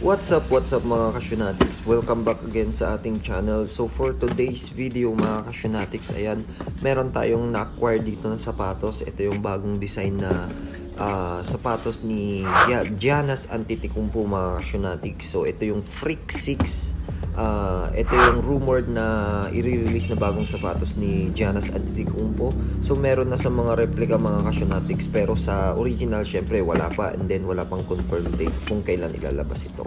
What's up, what's up mga kasyonatics? Welcome back again sa ating channel. So for today's video mga kasyonatics, ayan, meron tayong na-acquire dito na sapatos. Ito yung bagong design na ah, sapatos ni Gia- Giannas Antetokounmpo mga kasyonatics. So ito yung Freak 6. Ah, ito yung rumored na i-release na bagong sapatos ni Giannas Antetokounmpo. So meron na sa mga replica mga kasyonatics pero sa original syempre wala pa and then wala pang confirmed date kung kailan ilalabas ito.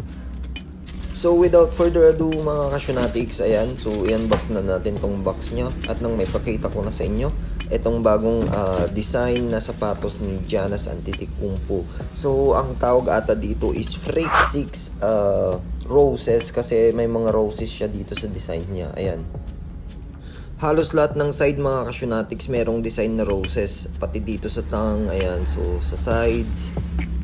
So without further ado mga kasyonatics, ayan, so i-unbox na natin tong box niya at nang may pakita ko na sa inyo itong bagong ah, design na sapatos ni Giannas Antetokounmpo. So ang tawag ata dito is Freak 6 ah, Roses kasi may mga roses siya dito sa design niya. Ayan. Halos lahat ng side mga kasyonatics merong design na roses. Pati dito sa tang, ayan. So, sa sides.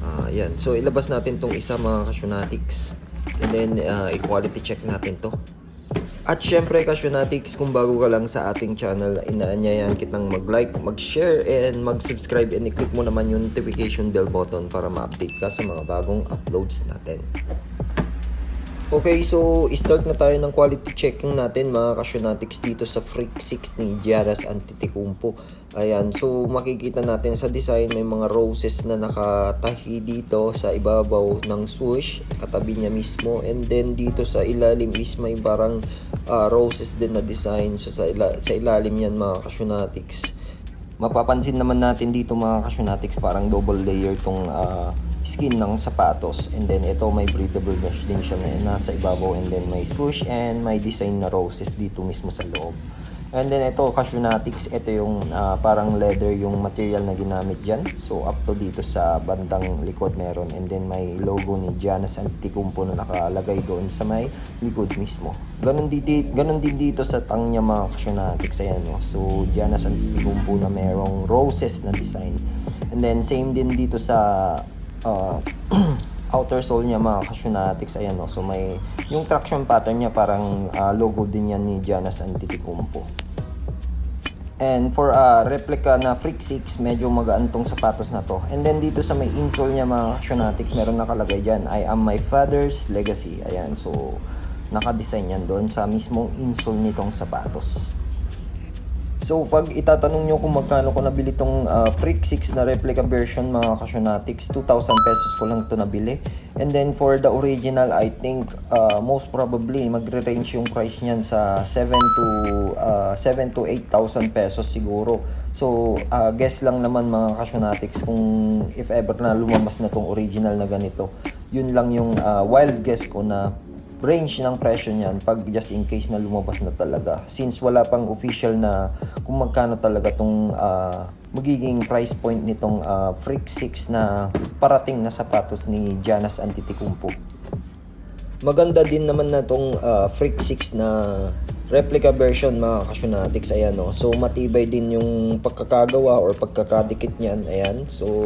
ah, ayan. So, ilabas natin tong isa mga kasyonatics. And then, ah, equality check natin to. At syempre, kasyonatics, kung bago ka lang sa ating channel, inaanyayan kitang mag-like, mag-share, and mag-subscribe. And i-click mo naman yung notification bell button para ma-update ka sa mga bagong uploads natin. Okay, so start na tayo ng quality checking natin mga kasyonatics dito sa Freak 6 ni Giannas Antetokounmpo. Ayan, so makikita natin sa design may mga roses na nakatahi dito sa ibabaw ng swoosh, katabi niya mismo. And then dito sa ilalim is may parang ah, roses din na design. So sa, ila- sa ilalim yan mga kasyonatics. Mapapansin naman natin dito mga kasyonatics parang double layer tong ah, skin ng sapatos. And then ito may breathable mesh din siya na nasa ibabaw. And then may swoosh and may design na roses dito mismo sa loob. And then ito Casionatics ito yung ah, parang leather yung material na ginamit dyan. So up to dito sa bandang likod meron. And then may logo ni Giannis Antetokounmpo na nakalagay doon sa may likod mismo. Ganun, dito, ganun din dito sa tang niya mga Casionatics ayan no? so Giannis Antetokounmpo na merong roses na design. And then same din dito sa uh, outer sole niya mga kasyonatics ayan no? So may yung traction pattern niya parang uh, logo din yan ni Giannas Antetokounmpo and for a replica na Freak 6 medyo magaan tong sapatos na to. And then dito sa may insole niya mga kasyonatics meron nakalagay dyan I am my father's legacy. Ayan so nakadesign yan doon sa mismong insole nitong sapatos So, pag itatanong nyo kung magkano ko nabili tong ah, Freak 6 na replica version mga kasyonatics, 2,000 pesos ko lang to nabili. And then for the original, I think ah, most probably magre-range yung price niyan sa 7 to ah, 7 to 8,000 pesos siguro. So, ah, guess lang naman mga kasyonatics kung if ever na lumabas na tong original na ganito. Yun lang yung ah, wild guess ko na range ng presyo niyan pag just in case na lumabas na talaga. Since wala pang official na kung magkano talaga tong ah, magiging price point nitong ah, Freak 6 na parating na sapatos ni Giannas Antetokounmpo. Maganda din naman na tong ah, Freak 6 na replica version mga kasyonatics ayan no. So matibay din yung pagkakagawa or pagkakadikit niyan ayan. So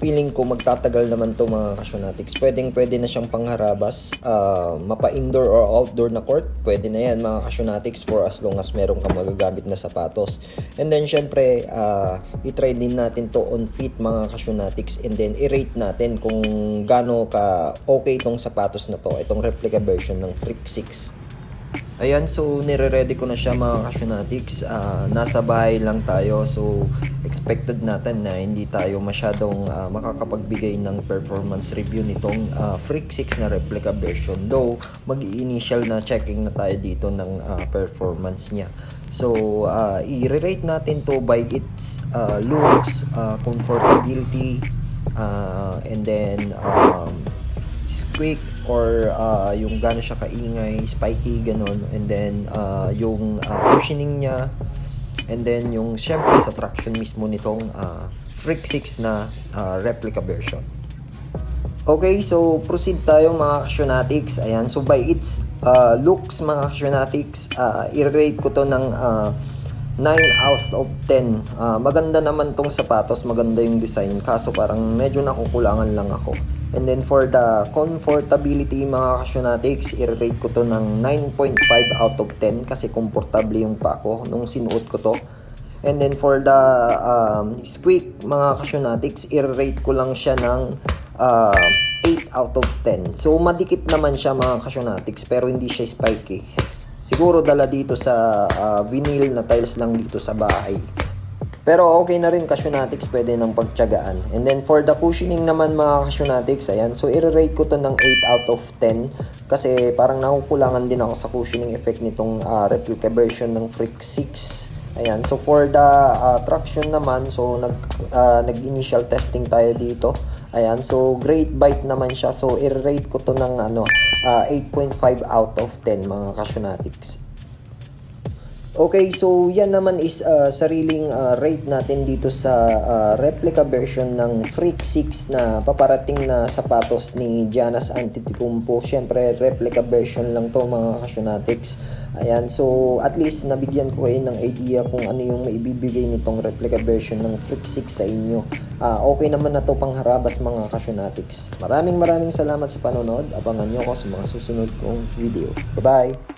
feeling ko magtatagal naman to mga kasyonatics. Pwedeng pwede na siyang pangharabas, ah, mapa indoor or outdoor na court. Pwede na yan mga kasyonatics for as long as meron kang magagamit na sapatos. And then syempre ah, i-try din natin to on feet mga kasyonatics and then i-rate natin kung gaano ka okay tong sapatos na to. Itong replica version ng Freak 6. Ayan, so nire-ready ko na siya mga kasyonatics. Ah, nasa bahay lang tayo, so expected natin na hindi tayo masyadong ah, makakapagbigay ng performance review nitong ah, Freak 6 na replica version. Though, mag-initial na checking na tayo dito ng ah, performance niya. So, ah, i-rate natin to by its ah, looks, ah, comfortability, ah, and then um, squeak or uh, yung gano'n siya kaingay, spiky, ganun. And then, uh, yung uh, cushioning niya. And then, yung syempre sa traction mismo nitong uh, Freak 6 na uh, replica version. Okay, so proceed tayo mga kasyonatics. Ayan, so by its uh, looks mga kasyonatics, uh, i-rate ko to ng uh, 9 out of 10. Ah, maganda naman tong sapatos, maganda yung design. Kaso parang medyo nakukulangan lang ako. And then for the comfortability mga kasyonatics, i-rate ko to ng 9.5 out of 10 kasi komportable yung pa ako nung sinuot ko to. And then for the um, squeak mga kasyonatics, i-rate ko lang siya ng uh, 8 out of 10. So madikit naman siya mga kasyonatics pero hindi siya spiky. Siguro dala dito sa ah, vinyl na tiles lang dito sa bahay. Pero okay na rin Casionatics, pwede nang pagtyagaan. And then for the cushioning naman mga Casionatics, ayan. So i-rate ko to ng 8 out of 10 kasi parang nakukulangan din ako sa cushioning effect nitong ah, replica version ng Freak 6. Ayan. So for the ah, traction naman, so nag ah, nag-initial testing tayo dito. Ayan. So great bite naman siya. So i-rate ko to ng ano ah, 8.5 out of 10 mga Casionatics. Okay, so yan naman is uh, sariling uh, rate natin dito sa uh, replica version ng Freak 6 na paparating na sapatos ni Giannas Antetokounmpo. Siyempre, replica version lang to mga kasyonatics. Ayan, so at least nabigyan ko kayo ng idea kung ano yung maibibigay nitong replica version ng Freak 6 sa inyo. Ah, okay naman na to pangharabas mga kasyonatics. Maraming maraming salamat sa panonood. Abangan nyo ako sa mga susunod kong video. Bye-bye!